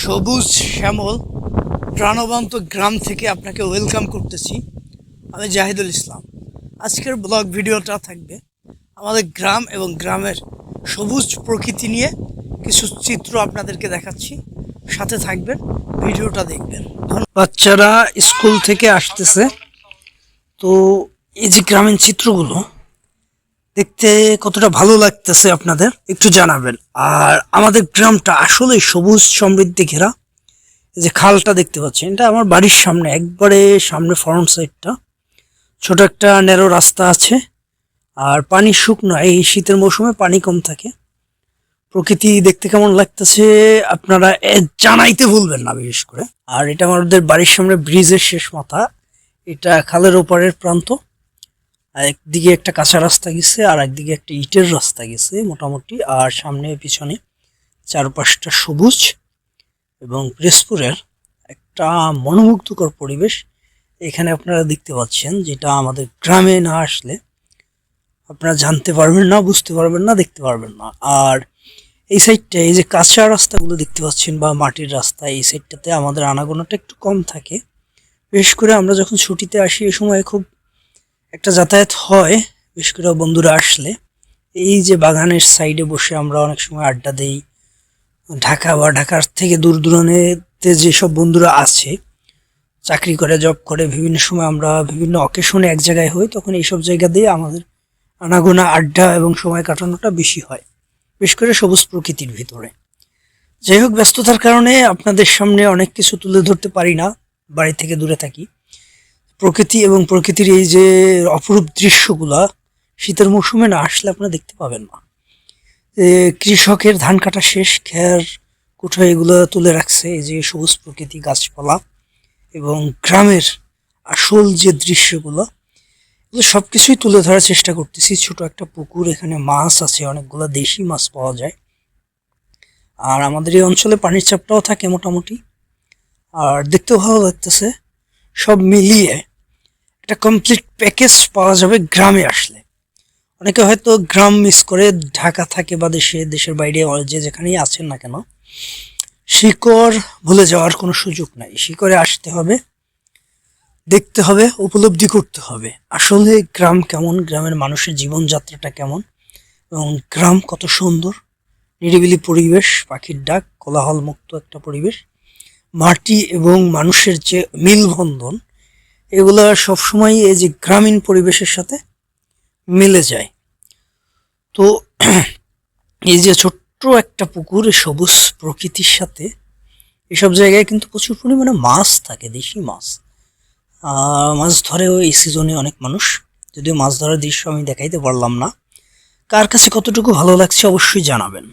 সবুজ শ্যামল, প্রাণবন্ত গ্রাম থেকে আপনাকে ওয়েলকাম করতেছি, আমি জাহিদুল ইসলাম। আজকের ব্লগ ভিডিওটা থাকবে আমাদের গ্রাম এবং গ্রামের সবুজ প্রকৃতি নিয়ে কিছু চিত্র আপনাদেরকে দেখাচ্ছি, সাথে থাকবেন, ভিডিওটা দেখবেন। বাচ্চারা স্কুল থেকে আসতেছে, তো এই যে গ্রামীণ চিত্রগুলো দেখতে কতটা ভালো লাগতেছে আপনাদের, একটু জানাবেন। আর আমাদের গ্রামটা আসলে সবুজ সমৃদ্ধি ঘেরা। যে খালটা দেখতে পাচ্ছেন, এটা আমার বাড়ির সামনে, একবারে সামনে ফ্রন্ট সাইডটা ছোট একটা ন্যারো রাস্তা আছে, আর পানি শুকনো, এই শীতের মৌসুমে পানি কম থাকে। প্রকৃতি দেখতে কেমন লাগতেছে, আপনারা জানাইতে ভুলবেন না, বিশেষ করে। আর এটা আমাদের বাড়ির সামনে ব্রিজের শেষ মাথা। এটা খালের ওপারের প্রান্ত। আর একদিকে একটা কাঁচা রাস্তা গেছে, আর একদিকে একটা ইটের রাস্তা গেছে মোটামুটি। আর সামনে পিছনে চারপাশটা সবুজ এবং পিরোজপুরের একটা মনোমুগ্ধকর পরিবেশ। এখানে আপনারা দেখতে পাচ্ছেন যেটা আমাদের গ্রামে না আসলে আপনারা জানতে পারবেন না, বুঝতে পারবেন না, দেখতে পারবেন না। আর এই সাইডটা, এই যে কাঁচা রাস্তাগুলো দেখতে পাচ্ছেন বা মাটির রাস্তা, এই সাইডটাতে আমাদের আনাগোনাটা একটু কম থাকে। বিশেষ করে আমরা যখন ছুটিতে আসি, এই সময় খুব একটা যাতায়াত হয়, বেশ করে বন্ধুরা আসলে। এই যে বাগানের সাইডে বসে আমরা অনেক সময় আড্ডা দেই। ঢাকা বা ঢাকার থেকে দূর দূরান্তে যেসব বন্ধুরা আছে, চাকরি করে জব করে, বিভিন্ন সময় আমরা বিভিন্ন অকেশনে এক জায়গায় হই, তখন এইসব জায়গা দিয়ে আমাদের আনাগোনা আড্ডা এবং সময় কাটানোটা বেশি হয় বিশেষ করে সবুজ প্রকৃতির ভিতরে। যাই হোক, ব্যস্ততার কারণে আপনাদের সামনে অনেক কিছু তুলে ধরতে পারি না, বাড়ি থেকে দূরে থাকি। প্রকৃতি এবং প্রকৃতির এই যে অপরূপ দৃশ্যগুলা, শীতের মৌসুমে না আসলে আপনারা দেখতে পাবেন না। কৃষকের ধান কাটা শেষ, খের কুঠো এগুলো তুলে রাখছে এই যে সবুজ প্রকৃতি গাছপালা এবং গ্রামের আসল যে দৃশ্যগুলো, এগুলো সব কিছুই তুলে ধরার চেষ্টা করতেছি। ছোট একটা পুকুর, এখানে মাছ আছে, অনেকগুলো দেশি মাছ পাওয়া যায়। আর আমাদের এই অঞ্চলে পানির চাপটাও থাকে মোটামুটি। আর দেখতেও ভালো লাগতেছে। সব মিলিয়ে একটা কমপ্লিট প্যাকেজ পাওয়া যাবে গ্রামে আসলে। অনেকে হয়তো গ্রাম মিস করে ঢাকা থাকে বা দেশে, দেশের বাইরে যে যেখানেই আছেন না কেন, শিকড় ভুলে যাওয়ার কোনো সুযোগ নাই। শিকড়ে আসতে হবে, দেখতে হবে, উপলব্ধি করতে হবে। আসলে গ্রাম কেমন? গ্রামের মানুষের জীবনযাত্রাটা কেমন? এবং গ্রাম কত সুন্দর? নিরিবিলি পরিবেশ, পাখির ডাক কোলাহল মুক্ত একটা পরিবেশ। মাটি এবং মানুষের যে মিলবন্ধন, এগুলা সবসময় এই যে গ্রামীণ পরিবেশের সাথে মিলে যায়। তো এই যে ছোট্ট একটা পুকুর সবুজ প্রকৃতির সাথে, এসব জায়গায় কিন্তু প্রচুর পরিমাণে মাছ থাকে, দেশি মাছ। মাছ ধরেও এই সিজনে অনেক মানুষ। যদিও মাছ ধরার দৃশ্য আমি দেখাইতে পারলাম না। কার কাছে কতটুকু ভালো লাগছে অবশ্যই জানাবেন।